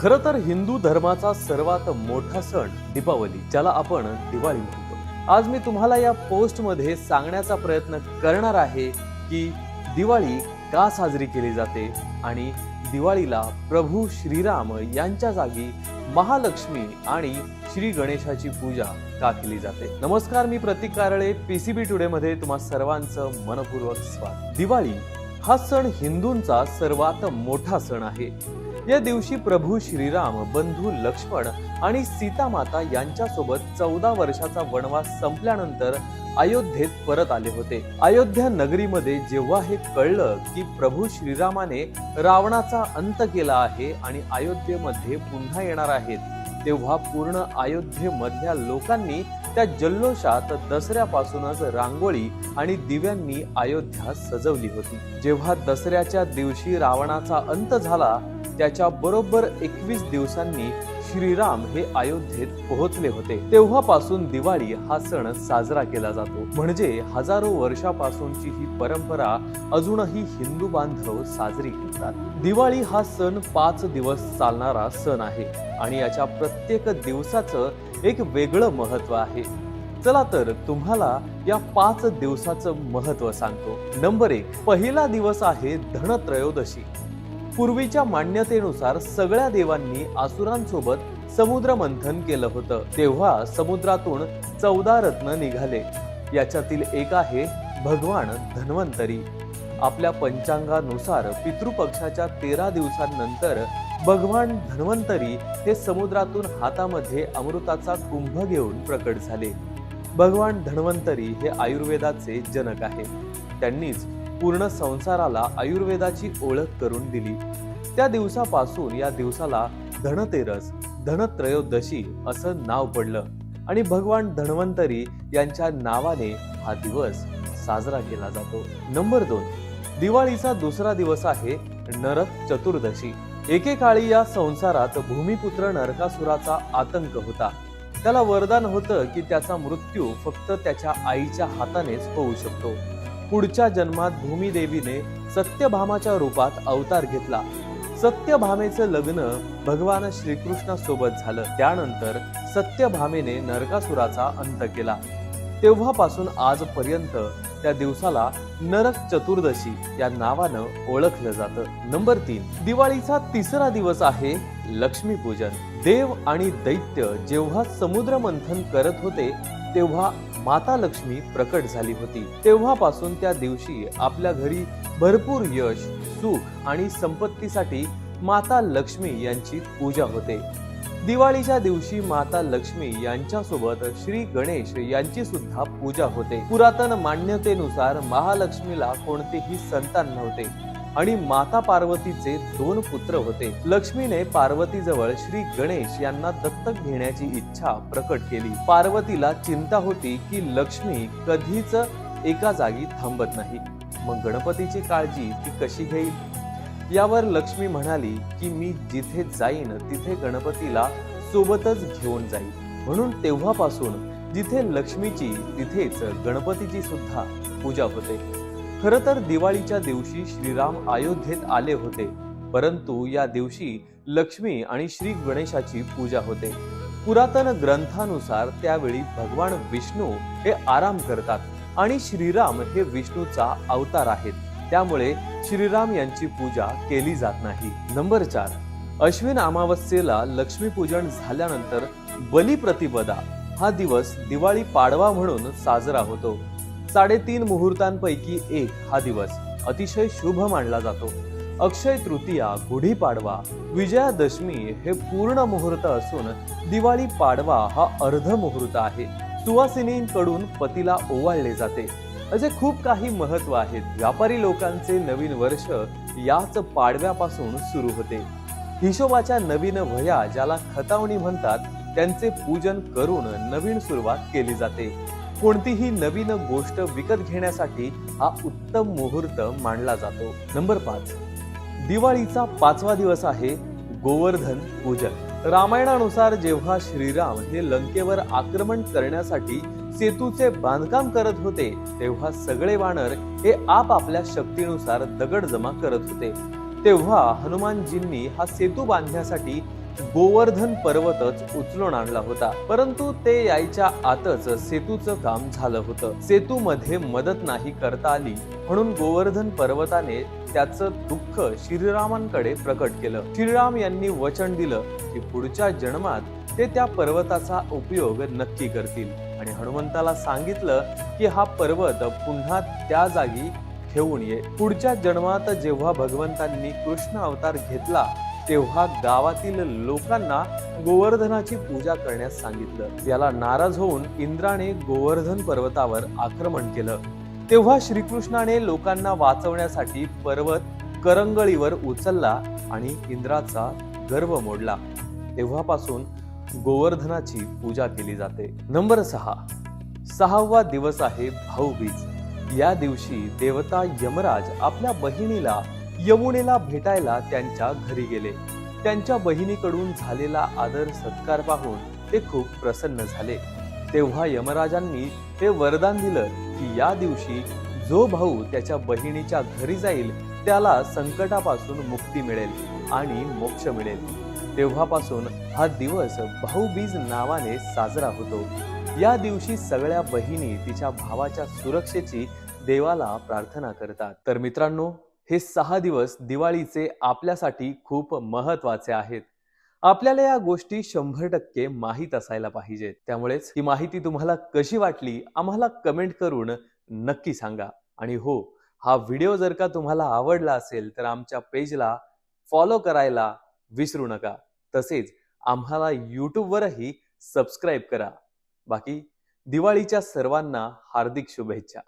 खरं तर हिंदू धर्माचा सर्वात मोठा सण दीपावली ज्याला आपण दिवाळी म्हणतो. आज मी तुम्हाला या पोस्टमध्ये सांगण्याचा प्रयत्न करणार आहे की दिवाळी का साजरी केली जाते आणि दिवाळीला प्रभू श्रीराम यांच्या जागी महालक्ष्मी आणि श्री गणेशाची पूजा का केली जाते? नमस्कार मी प्रतीक कारळे पीसीबी टुडे मध्ये तुम्हा सर्वांचं मनपूर्वक स्वागत. दिवाळी हा सण हिंदूंचा सर्वात मोठा सण आहे. या दिवशी प्रभू श्रीराम बंधू लक्ष्मण आणि सीतामाता यांच्यासोबत चौदा वर्षाचा वनवास संपल्यानंतर अयोध्येत परत आले होते. अयोध्या नगरीमध्ये जेव्हा हे कळलं की प्रभू श्रीरामाने रावणाचा अंत केला आहे आणि अयोध्येमध्ये पुन्हा येणार आहेत तेव्हा पूर्ण अयोध्येमधल्या लोकांनी त्या जल्लोषात दसऱ्यापासूनच रांगोळी आणि दिव्यांनी अयोध्या सजवली होती. जेव्हा दसऱ्याच्या दिवशी रावणाचा अंत झाला त्याच्या बरोबर एकवीस दिवसांनी श्रीराम हे अयोध्येत पोहोचले होते. तेव्हापासून दिवाळी हा सण साजरा केला जातो. म्हणजे हजारो वर्षापासूनची ही परंपरा अजूनही हिंदू बांधव साजरी करतात. दिवाळी हा सण पाच दिवस चालणारा सण आहे आणि याच्या प्रत्येक दिवसाचं एक वेगळं महत्त्व आहे. चला तर तुम्हाला या पाच दिवसाचं महत्त्व सांगतो. नंबर एक पहिला दिवस आहे धनत्रयोदशी. पूर्वीच्या मान्यतेनुसार सगळ्या देवांनी आसुरांसोबत समुद्र मंथन केलं होतं. तेव्हा समुद्रातून चौदा रत्न निघाले. याच्यातील एक आहे भगवान धन्वंतरी. आपल्या पंचांगानुसार पितृपक्षाच्या तेरा दिवसांनंतर भगवान धन्वंतरी हे समुद्रातून हातामध्ये अमृताचा कुंभ घेऊन प्रकट झाले. भगवान धन्वंतरी हे आयुर्वेदाचे जनक आहे त्यांनीच पूर्ण संसाराला आयुर्वेदाची ओळख करून दिली. त्या दिवसापासून या दिवसाला धनतेरस धनत्रयोदशी असं नाव पडलं आणि भगवान धन्वंतरी यांच्या नावाने हा दिवस साजरा केला जातो. नंबर दोन दिवाळीचा दुसरा दिवस आहे नरक चतुर्दशी. एकेकाळी या संसारात भूमिपुत्र नरकासुराचा आतंक होता. त्याला वरदान होतं की त्याचा मृत्यू फक्त त्याच्या आईच्या हातानेच होऊ शकतो. पुढच्या जन्मात भूमिदेवीने सत्यभामाच्या रूपात अवतार घेतला. सत्यभामेचं लग्न भगवान श्रीकृष्णासोबत झालं. त्यानंतर सत्यभामेने नरकासुराचा अंत केला. तेव्हापासून आजपर्यंत त्या दिवसाला नरक चतुर्दशी या नावानं ओळखलं जातं. नंबर तीन दिवाळीचा तिसरा दिवस आहे लक्ष्मीपूजन. देव आणि दैत्य जेव्हा समुद्र मंथन करत होते तेव्हा माता लक्ष्मी प्रकट झाली होती. तेव्हापासून त्या दिवशी आपल्या घरी भरपूर यश सुख आणि संपत्तीसाठी माता लक्ष्मी यांची पूजा होते. दिवाळीच्या दिवशी माता लक्ष्मी यांच्यासोबत श्री गणेश यांची सुद्धा पूजा होते. पुरातन मान्यतेनुसार महालक्ष्मीला कोणतेही संतान नव्हते. आणि माता पार्वतीचे दोन पुत्र होते. लक्ष्मीने पार्वतीजवळ श्री गणेश यांना दत्तक घेण्याची इच्छा प्रकट केली. पार्वतीला चिंता होती की लक्ष्मी कधीच एका जागी थांबत नाही. मग गणपतीची काळजी ती कशी घेईल? यावर लक्ष्मी म्हणाली की मी जिथे जाईन तिथे गणपतीला सोबतच घेऊन जाईल. म्हणून तेव्हापासून जिथे लक्ष्मीची तिथेच गणपतीची सुद्धा पूजा होते. खर तर दिवाळीच्या दिवशी श्रीराम अयोध्येत आले होते परंतु या दिवशी लक्ष्मी आणि श्री गणेशाची पूजा होते. पुरातन ग्रंथानुसार त्यावेळी भगवान विष्णू हे आराम करतात आणि श्रीराम हे विष्णूचा अवतार आहेत. त्यामुळे श्रीराम यांची पूजा केली जात नाही. नंबर चार. अश्विन अमावस्येला लक्ष्मीपूजन झाल्यानंतर बलिप्रतिपदा हा दिवस दिवाळी पाडवा म्हणून साजरा होतो. साडेतीन मुहूर्तांपैकी एक हा दिवस अतिशय शुभ मानला जातो. अक्षय तृतीया गुढीपाडवा विजयादशमी हे पूर्ण मुहूर्त असून दिवाळी पाडवा हा अर्ध मुहूर्त आहे. सुवासिनींकडून पतीला ओवाळले जाते. असे खूप काही महत्त्व आहेत. व्यापारी लोकांचे नवीन वर्ष याच पाडव्यापासून सुरू होते. हिशोबाच्या नवीन वह्या ज्याला खतावणी म्हणतात त्यांचे पूजन करून नवीन सुरुवात केली जाते. कोणतीही नवीन गोष्ट विकत घेण्यासाठी हा उत्तम मुहूर्त मानला जातो. नंबर पाच. दिवाळीचा पाचवा दिवस आहे गोवर्धन पूजन. रामायणानुसार जेव्हा श्रीराम हे लंकेवर आक्रमण करण्यासाठी सेतूचे बांधकाम करत होते तेव्हा सगळे वानर हे आपापल्या शक्तीनुसार दगड जमा करत होते. तेव्हा हनुमानजींनी हा सेतू बांधण्यासाठी गोवर्धन पर्वतच उचलून आणला होता. परंतु ते यायच्या आतच सेतूचं काम झालं होतं. सेतूमध्ये मदत नाही करता आली म्हणून गोवर्धन पर्वताने त्याचं दुःख श्रीरामांकडे प्रकट केलं. श्रीराम यांनी वचन दिलं की पुढच्या जन्मात ते त्या पर्वताचा उपयोग नक्की करतील. आणि हनुमंताला सांगितलं की हा पर्वत पुन्हा त्या जागी ठेवून ये. पुढच्या जन्मात जेव्हा भगवंतांनी कृष्ण अवतार घेतला तेव्हा गावातील लोकांना गोवर्धनाची पूजा करण्यास सांगितलं. त्याला नाराज होऊन इंद्राने गोवर्धन पर्वतावर आक्रमण केलं. तेव्हा श्रीकृष्णाने लोकांना वाचवण्यासाठी पर्वत करंगळीवर उचलला आणि इंद्राचा गर्व मोडला. तेव्हापासून गोवर्धनाची पूजा केली जाते. नंबर सहा. सहावा दिवस आहे भाऊबीज. या दिवशी देवता यमराज आपल्या बहिणीला यमुनेला भेटायला त्यांच्या घरी गेले. त्यांच्या बहिणीकडून झालेला आदर सत्कार पाहून ते खूप प्रसन्न झाले. तेव्हा यमराजांनी ते वरदान दिलं की या दिवशी जो भाऊ त्याच्या बहिणीच्या घरी जाईल त्याला संकटापासून मुक्ती मिळेल आणि मोक्ष मिळेल. तेव्हापासून हा दिवस भाऊबीज नावाने साजरा होतो. या दिवशी सगळ्या बहिणी तिच्या भावाच्या सुरक्षेची देवाला प्रार्थना करतात. तर मित्रांनो हे सहा दिवस दिवाळीचे आपल्यासाठी खूप महत्त्वाचे आहेत. आपल्याला या गोष्टी शंभर टक्के माहीत असायला पाहिजेत. त्यामुळेच ही माहिती तुम्हाला कशी वाटली आम्हाला कमेंट करून नक्की सांगा. आणि हो हा व्हिडिओ जर का तुम्हाला आवडला असेल तर आमच्या पेजला फॉलो करायला विसरू नका. तसेच आम्हाला यूट्यूबवरही सबस्क्राईब करा. बाकी दिवाळीच्या सर्वांना हार्दिक शुभेच्छा.